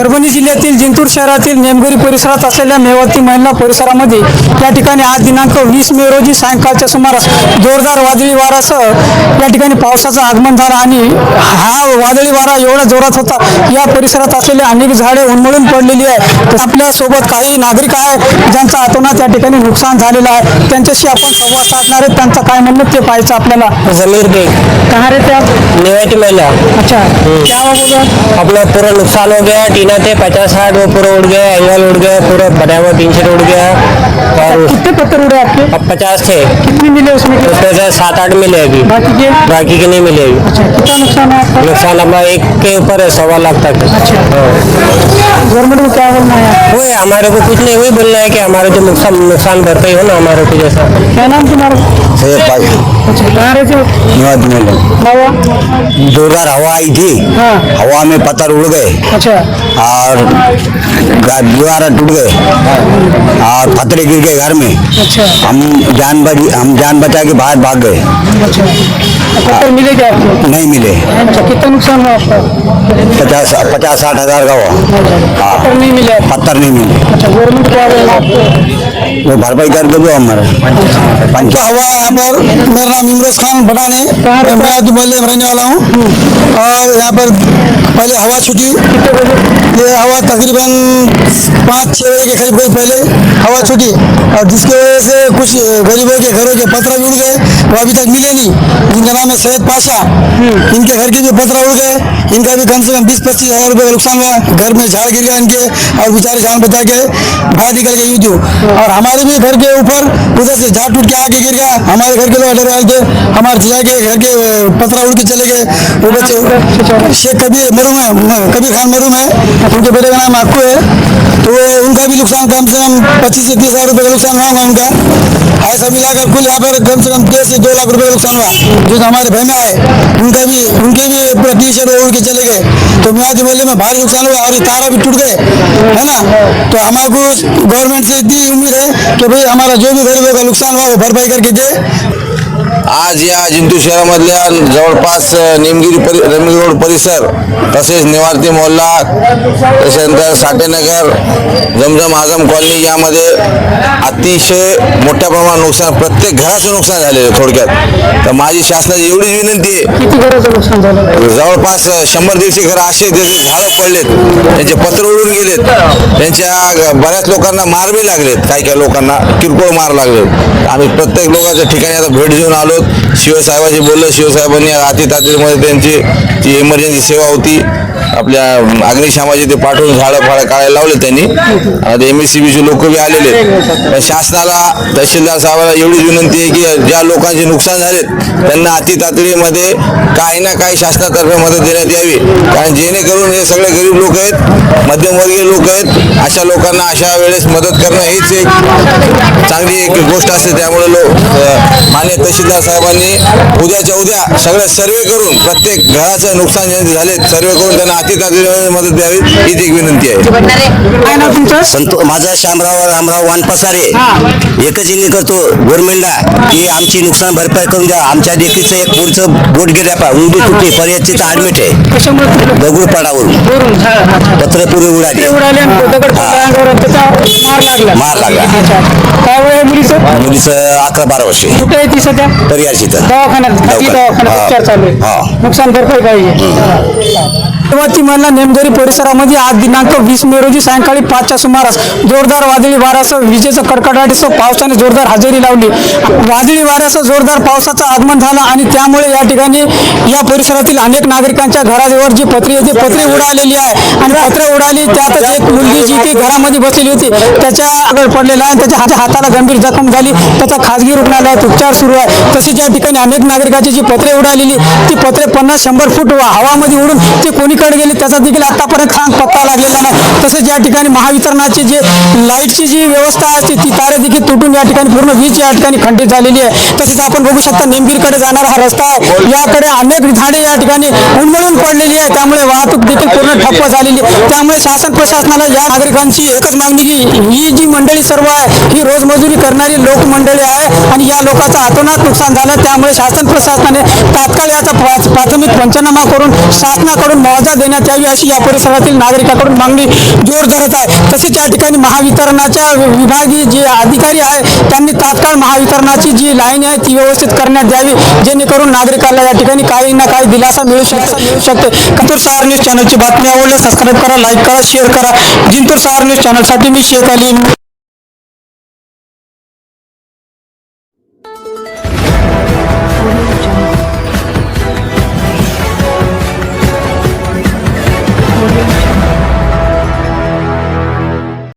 परभणी जिल्ह्यातील जिंतूर शहरातील नेमगरी परिसरात असलेल्या मेवाती महिला परिसरामध्ये या ठिकाणी आज दिनांक वीस मे रोजी सायंकाळच्या सुमारास जोरदार वादळी वारासह या ठिकाणी पावसाचं आगमन झालं आणि हा वादळी वारा एवढा जोरात होता या परिसरात असलेली अनेक झाडे उन्मळून पडलेली आहे. तर आपल्यासोबत काही नागरिक आहे ज्यांचा अतोनात या ठिकाणी नुकसान झालेलं आहे. त्यांच्याशी आपण संवाद साधणार आहे त्यांचं काय म्हणणं ते पाहायचं आपल्याला. जमीर बेग कहाँ रहते आप? निवाटी महिला. अच्छा. क्या हुआ बोला? अपना पूरा नुकसान हो गया टीना थे पचास साठ वो पूरा उड़ गया एंगल उड़ गया पूरा बना हुआ तीन उड़ गया और कितने पत्थर उड़े आपके? अब पचास थे। कितनी मिले उसमें? उसमें से सात आठ मिले अभी। बाकी के? बाकी के नहीं मिले अभी। अच्छा कितना नुकसान है आपका? नुकसान अपना एक के ऊपर है सवा लाख तक। अच्छा। गवर्नमेंट को क्या बोलना है वो हमारे को कुछ नहीं वही बोलना है कि हमारे जो नुकसान नुकसान भरपाई हो ना हमारे को जैसा। क्या नाम तुम्हारा? अच्छा कहाँ रहते हो? हवा आई थी। हाँ। हवा में पत्थर उड़ गए। अच्छा। और दीवार टूट गए। और पत्थर गिर गए घर में। अच्छा। हम जान बच हम जान बचा के बाहर भाग गए। अच्छा। पत्थर मिले क्या आपको? नहीं मिले। अच्छा कितना नुकसान हुआ आपका? पचास पचास साठ हज़ार का हुआ। हाँ। पत्थर नहीं मिले पत्थर नहीं मिले। अच्छा गवर्नमेंट क्या वो भरपाई कर दो हमारे। पंच हवा यहाँ पर? मेरा नाम इमरोज खान भटान है मैं में रहने वाला हूँ। और यहाँ पर पहले हवा छूटी। ये हवा तकरीबन पाँच छः बजे के करीब करीब पहले। हवा छूटी। और जिसकी वजह से कुछ गरीबों के घरों के पत्थर भी उड़ गए वो अभी तक मिले नहीं। जिनका नाम है सैयद पाशा। इनके घर के भी पत्थर उड़ गए इनका भी कम से कम बीस पच्चीस हज़ार रुपये का नुकसान हुआ। घर में झाड़ गिर गया इनके और बेचारे जान बचा के बाहर निकल गए यूँ और हमारे भी घर के ऊपर, उधर से झाड़ टूट के आगे गिर गया। हमारे घर के लोग डर रहे थे हमारे जिया के घर के पत्थर उड़ के चले गए। वो बच्चे, शेख कबीर मरूम है कबीर खान मरूम है। उनके बेटे का नाम अक्कू है। तो उनका भी नुकसान कम से कम पच्चीस से तीस हज़ार रुपये का नुकसान हुआ उनका। ऐसा मिलाकर कुल यहाँ पर कम से कम डेढ़ से दो लाख रुपए का नुकसान हुआ। जो हमारे बहना है उनका भी, उनके भी पूरा टी शर्ट उड़ चले गए। तो मियाँ मेले में भारी नुकसान हुआ और ये तारा भी टूट गए है ना? तो हमारे को गवर्नमेंट से इतनी उम्मीद है कि भाई हमारा जो भी गरीबों का नुकसान हुआ वो भरपाई करके दे। आज या जिंतूर शहरामधल्या जवळपास निमगिरी परि रमी रोड परिसर तसेच निवारती मोहल्ला त्याच्यानंतर साठेनगर जमजम आझम कॉलनी यामध्ये अतिशय मोठ्या प्रमाणात नुकसान प्रत्येक घराचं नुकसान झालेलं आहे थोडक्यात. तर माझी शासनाची एवढीच विनंती आहे. जवळपास शंभर दीडशे घरं असे ज्याचे झाडं पडलेत त्यांचे पत्र उडून गेलेत. त्यांच्या बऱ्याच लोकांना मार बी लागलेत काही काही लोकांना किरकोळ मार लागलेत. आम्ही प्रत्येक लोकांच्या ठिकाणी आता भेट देऊन आलो. शिवसाहेबांशी बोललो. शिवसाहेबांनी अति तातडीमध्ये त्यांची जी इमर्जन्सी सेवा होती आपल्या अग्निशामाची ते पाठवून झाडं फाळं काढायला लावले त्यांनी. आता एम एस सी बीचे लोक बी आलेले पण शासनाला तहसीलदार साहेबांना एवढीच विनंती आहे की ज्या लोकांचे नुकसान झालेत त्यांना अति तातडीमध्ये काही ना काही शासनातर्फे मदत देण्यात यावी. कारण जेणेकरून हे सगळे गरीब लोक आहेत मध्यमवर्गीय लोक आहेत अशा लोकांना अशा वेळेस मदत करणं हीच एक चांगली एक गोष्ट असते. त्यामुळे लोक मान्य तहसीलदार साहेबांनी उद्याच्या उद्या सगळं सर्वे करून प्रत्येक घराचं नुकसान ज्यांचे झाले सर्वे करून त्यांना अति तातडीमध्ये मदत द्यावी हीच एक विनंती आहे. काय नाव तुमचं? संतो माझा शामराव रामराव वानपसारे एकच विनंती करतो गव्हर्नमेंटला की आमची नुकसान भरपाई करून द्या. आमच्या देखीचं एक पुढचं बोट गेल्या पा उंडी तुटली पर्यंत तिथं ऍडमिट आहे. कशामुळे? तुटलं? दगडूपाडावरून वरून हा, हा. पत्र पुरे उडाले. दगड मार लागला. मार लागला. काय वय मुलीचं? मुलीचं अकरा बारा वर्षे. कुठे आहे ती सध्या? तर दवाखान्यात खाजगी दवाखान्यात. दवाखान्यात. उपचार चालू आहे. नुकसान भरपाई पाहिजे ती महिला नेमदरी परिसरामध्ये आज दिनांक वीस मे रोजी सायंकाळी पाचच्या सुमारास जोरदार वादळी वाऱ्यासह विजेचं कडकडाटीसह पावसाने जोरदार हजेरी लावली. वादळी वाऱ्यासह जोरदार पावसाचं आगमन झालं आणि त्यामुळे या ठिकाणी या परिसरातील अनेक नागरिकांच्या घराजवळ जी पत्री होती पत्री उडालेली आहे. आणि पत्र उडाली त्यातच एक मुलगी जी ती घरामध्ये बसलेली होती त्याच्या आगळ पडलेला आहे आणि त्याच्या हात- हाताला गंभीर जखम झाली. त्याचा खाजगी रुग्णालयात उपचार सुरू आहे. तसेच या ठिकाणी अनेक नागरिकांची जी पत्रे उडालेली ती पत्रे पन्नास शंभर फूट हवामध्ये उडून ते कोणी कोणीकडे गेली त्याचा देखील आतापर्यंत खांग पत्ता लागलेला नाही. तसेच या ठिकाणी महावितरणाची जे लाईटची जी व्यवस्था असते ती तारे देखील तुटून या ठिकाणी पूर्ण वीज या ठिकाणी खंडित झालेली आहे. तसेच आपण बघू शकता नेमगिरीकडे जाणारा हा रस्ता आहे. याकडे अनेक झाडे या ठिकाणी उन्मळून पडलेली आहे. त्यामुळे वाहतूक देखील पूर्ण ठप्प झालेली आहे. त्यामुळे शासन प्रशासनाला या नागरिकांची एकच मागणी की ही जी मंडळी सर्व आहे ही रोजमजुरी करणारी लोकमंडळी आहे आणि या लोकांचं अतोनात नुकसान झालं त्यामुळे शासन प्रशासनाने तात्काळ याचा प्राथमिक पंचनामा करून शासनाकडून मुआवजा सुविधा देण्यात यावी अशी या परिसरातील नागरिकांकडून मागणी जोरदारच आहे. तसेच या ठिकाणी महावितरणाच्या विभागीय जे अधिकारी आहे त्यांनी तात्काळ महावितरणाची जी लाईन आहे ती व्यवस्थित करण्यात यावी जेणेकरून नागरिकांना या ठिकाणी काही ना काही दिलासा मिळू शकते मिळू शकते. कंतूर सहार न्यूज चॅनलची बातमी आवडल्यास सबस्क्राईब करा लाईक करा शेअर करा. जिंतूर सहार न्यूज चॅनलसाठी मी शेख अली.